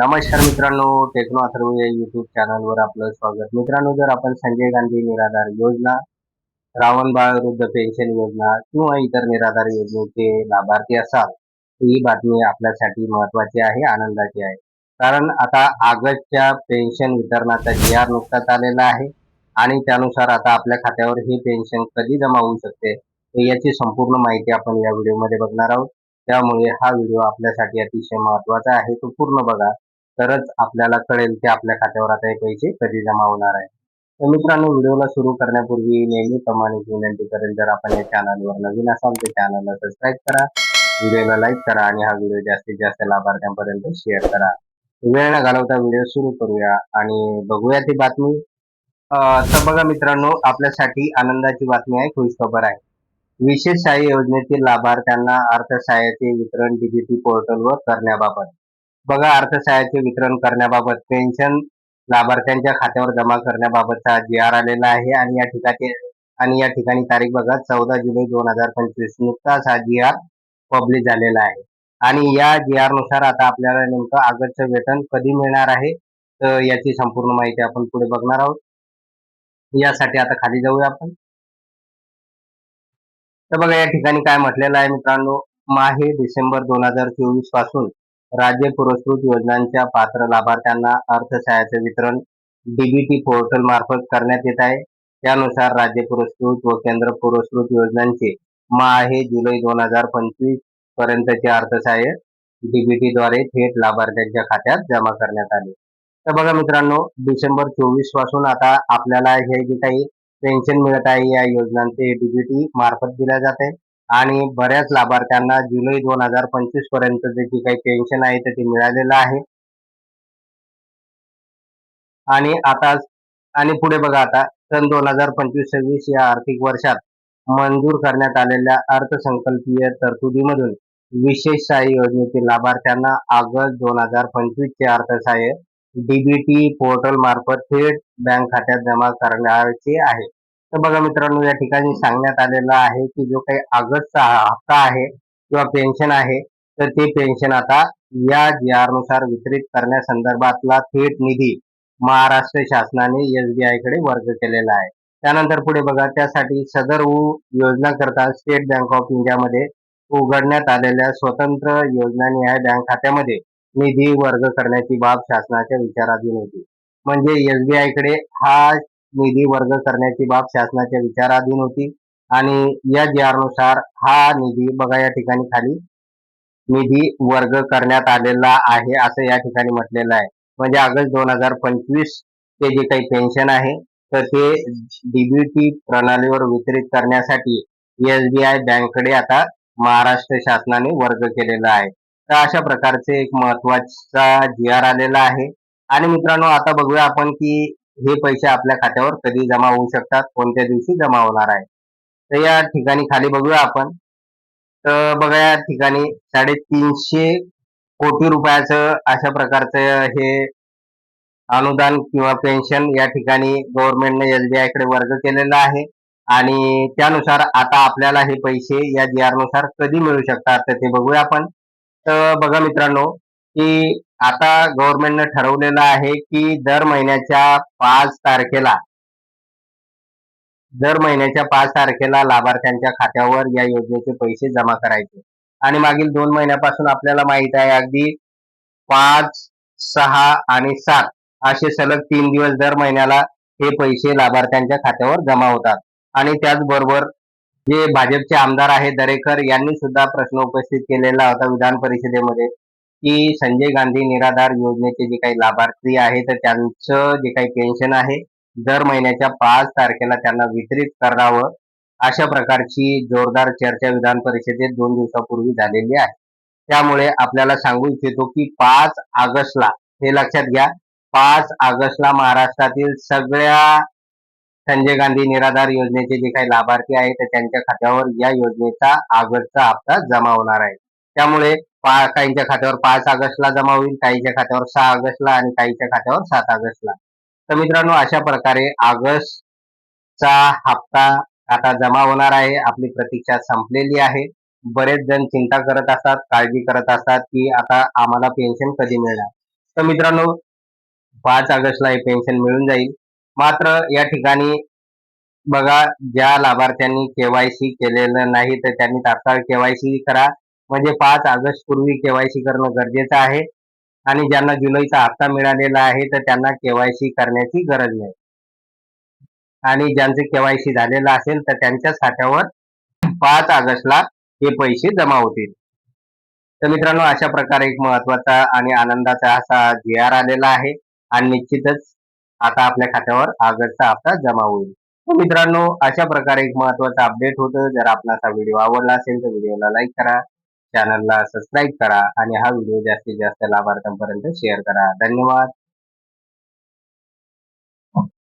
नमस्कार मित्रांनो टेक्नो अथर्व या युट्यूब चॅनलवर आपलं स्वागत. मित्रांनो जर आपण संजय गांधी निराधार योजना रावण बाळ वृद्ध पेन्शन योजना किंवा इतर निराधार योजनेचे लाभार्थी असाल ही बातमी आपल्यासाठी महत्वाची आहे आनंदाची आहे. कारण आता ऑगस्टच्या पेन्शन वितरणाचा जी आर नुकताच आलेला आहे आणि त्यानुसार आता आपल्या खात्यावर ही पेन्शन कधी जमा होऊ शकते याची संपूर्ण माहिती आपण या व्हिडिओमध्ये बघणार आहोत. त्यामुळे हा व्हिडिओ आपल्यासाठी अतिशय महत्त्वाचा आहे. तो पूर्ण बघा. तरच आपल्याला कळेल की आपल्या खात्यावर आता हे पैसे कधी जमा होणार आहे तर मित्रांनो व्हिडिओला सुरू करण्यापूर्वी नेहमीप्रमाणे विनंती करेल जर आपण या चॅनलवर नवीन असाल तर चॅनलला सबस्क्राईब करा. व्हिडिओला लाईक करा आणि हा व्हिडिओ जास्तीत जास्त लाभार्थ्यांपर्यंत शेअर करा. वेळ न घालवता व्हिडिओ सुरू करूया आणि बघूया ती बातमी. तर बघा मित्रांनो आपल्यासाठी आनंदाची बातमी आहे खुशखबर आहे. विशेष सहाय्य योजनेतील लाभार्थ्यांना अर्थसहाय्याचे वितरण डीबीटी पोर्टलवर करण्याबाबत. बघा अर्थसहाय्याचे वितरण करण्याबाबत पेन्शन लाभार्थ्यांच्या खात्यावर जमा करण्याबाबतचा जी आर आलेला आहे. आणि या ठिकाणी आणि या ठिकाणी तारीख बघा चौदा जुलै दोन हजार पंचवीस नुकताच हा जी आर पब्लिश झालेला आहे. आणि या जी आरनुसार आता आपल्याला नेमकं ऑगस्टचं वेतन कधी मिळणार आहे तर याची संपूर्ण माहिती आपण पुढे बघणार आहोत. यासाठी आता खाली जाऊया आपण. तर बघा या ठिकाणी काय म्हटलेलं आहे मित्रांनो माहे डिसेंबर दोन हजार चोवीसपासून राज्य पुरस्कृत योजनांच्या पात्र लाभार्थ्यांना अर्थसहाय्याचे वितरण डीबीटी पोर्टल मार्फत करण्यात येत आहे. त्यानुसार राज्य पुरस्कृत व केंद्र पुरस्कृत योजनांचे माहे जुलै दोन हजार पंचवीस पर्यंतचे अर्थसहाय्य डीबीटी द्वारे थेट लाभार्थ्यांच्या खात्यात जमा करण्यात आले. तर बघा मित्रांनो डिसेंबर चोवीसपासून आता आपल्याला हे जे काही पेन्शन मिळत आहे या योजनांचे डीबीटी मार्फत दिल्या जाते आणि बऱ्याच लाभार्थ्यांना जुलै दोन हजार पंचवीसपर्यंत जी काही पेन्शन आहे ते मिळालेलं आहे. आणि आता आणि पुढे बघा आता सन दोन हजार पंचवीस सव्वीस या आर्थिक वर्षात मंजूर करण्यात आलेल्या अर्थसंकल्पीय तरतुदीमधून विशेष सहाय्य योजनेतील लाभार्थ्यांना ऑगस्ट दोन हजार पंचवीस चे अर्थसहाय्य डीबीटी पोर्टल मार्फत थेट बँक खात्यात जमा करण्याचे आहे. तर बघा मित्रांनो या ठिकाणी सांगण्यात आलेलं आहे की जो काही ऑगस्टचा हप्ता आहे किंवा पेन्शन आहे तर ते पेन्शन आता या जी नुसार वितरित करण्यासंदर्भातला थेट निधी महाराष्ट्र शासनाने एसबीआयकडे वर्ग केलेला आहे. त्यानंतर पुढे बघा त्यासाठी सदर योजना करता स्टेट बँक ऑफ इंडियामध्ये उघडण्यात आलेल्या स्वतंत्र योजनानिहाय बँक खात्यामध्ये निधी वर्ग करण्याची बाब शासनाच्या विचाराधीन होती. म्हणजे एसबीआयकडे हा निधी वर्ग करण्याची बाब शासनाच्या विचाराधीन होती. आणि या जी आरनुसार हा निधी बघा या ठिकाणी खाली निधी वर्ग करण्यात आलेला आहे असं या ठिकाणी म्हटलेलं आहे. म्हणजे ऑगस्ट दोन हजार पंचवीस ते जे काही पेन्शन आहे तर ते डीबीटी प्रणालीवर वितरित करण्यासाठी एसबीआय बँककडे आता महाराष्ट्र शासनाने वर्ग केलेला आहे. तर अशा प्रकारचे एक महत्त्वाचा जी आर आलेला आहे. आणि मित्रांनो आता बघूया आपण की हे पैसे आपल्या खात्यावर कधी जमा होऊ शकतात? कोणत्या दिवशी जमा होणार आहे? तर या ठिकाणी खाली बघूया आपण. तर बघा या ठिकाणी साडेतीनशे कोटी रुपयाचं अशा प्रकारचं हे अनुदान किंवा पेन्शन या ठिकाणी गव्हर्नमेंटने एसबीआयकडे वर्ग केलेला आहे. आणि त्यानुसार आता आपल्याला हे पैसे या जी आरनुसार कधी मिळू शकतात? तर ते बघूया आपण. तर बघा मित्रांनो की आता गव्हर्नमेंटनं ठरवलेलं आहे की दर महिन्याच्या पाच तारखेला दर महिन्याच्या पाच तारखेला लाभार्थ्यांच्या खात्यावर या योजनेचे पैसे जमा करायचे. आणि मागील दोन महिन्यापासून आपल्याला माहीत आहे अगदी पाच सहा आणि सात असे सलग तीन दिवस दर महिन्याला हे पैसे लाभार्थ्यांच्या खात्यावर जमा होतात. आणि त्याचबरोबर जे भाजपचे आमदार आहेत दरेकर यांनी सुद्धा प्रश्न उपस्थित केलेला होता विधान परिषदेमध्ये. की संजय गांधी निराधार योजनेचे जे काही लाभार्थी आहे तर त्यांचं जे काही पेन्शन आहे दर महिन्याच्या पाच तारखेला त्यांना वितरित करावं. अशा प्रकारची जोरदार चर्चा विधान परिषदेत दोन दिवसापूर्वी झालेली आहे. त्यामुळे आपल्याला सांगू इच्छितो की पाच ऑगस्टला हे लक्षात घ्या पाच ऑगस्टला महाराष्ट्रातील सगळ्या संजय गांधी निराधार योजनेचे जे काही लाभार्थी आहेत तर त्यांच्या खात्यावर या योजनेचा ऑगस्टचा हप्ता जमा होणार आहे. त्यामुळे काहींच्या खात्यावर पाच ऑगस्टला जमा होईल काहींच्या खात्यावर सहा ऑगस्टला आणि काहींच्या खात्यावर सात ऑगस्टला. तर मित्रांनो अशा प्रकारे ऑगस्टचा हप्ता आता जमा होणार आहे. आपली प्रतीक्षा संपलेली आहे. बरेच जण चिंता करत असतात काळजी करत असतात की आता आम्हाला पेन्शन कधी मिळणार. तर मित्रांनो पाच ऑगस्टला हे पेन्शन मिळून जाईल. मात्र या ठिकाणी बघा ज्या लाभार्थ्यांनी केवायसी केलेलं नाही तर त्यांनी तात्काळ केवायसी करा. म्हणजे पाच ऑगस्ट पूर्वी केवायसी करणं गरजेचं आहे. आणि ज्यांना जुलैचा हप्ता मिळालेला आहे तर त्यांना केवायसी करण्याची गरज नाही. आणि ज्यांचे केवायसी झालेलं असेल तर त्यांच्या खात्यावर पाच ऑगस्टला हे पैसे जमा होतील. तर मित्रांनो अशा प्रकारे एक महत्त्वाचा आणि आनंदाचा असा जी आर आलेला आहे. आणि निश्चितच आता आपल्या खात्यावर ऑगस्टचा हप्ता जमा होईल. तर मित्रांनो अशा प्रकारे एक महत्त्वाचा अपडेट होतं. जर आपला हा व्हिडिओ आवडला असेल तर व्हिडिओला लाईक करा. चॅनलला सबस्क्राईब करा आणि हा व्हिडिओ जास्तीत जास्त लाभार्थ्यांपर्यंत शेअर करा. धन्यवाद.